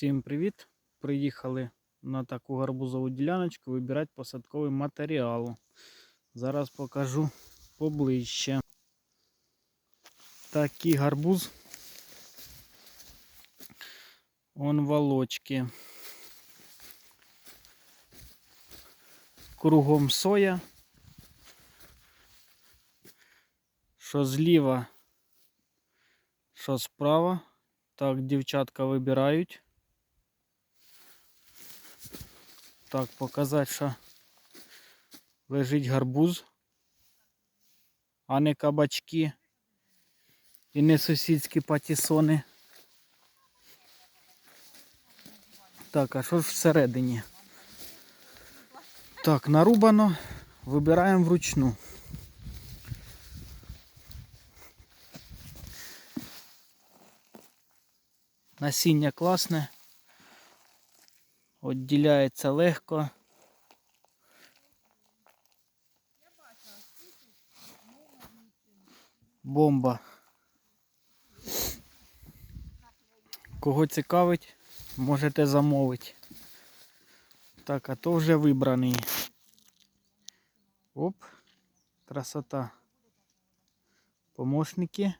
Всім привіт! Приїхали на таку гарбузову діляночку вибирати посадковий матеріал. Зараз покажу поближче. Такий гарбуз. Он волочки. Кругом соя. Що зліва, що справа. Так, дівчатка вибирають. Так, показати, що лежить гарбуз, а не кабачки і не сусідські патісони. Так, а що ж всередині? Так, нарубано, вибираємо вручну. Насіння класне. Відділяється легко. Бомба. Кого цікавить, можете замовити. Так, а то вже вибраний. Оп, красота. Помощники.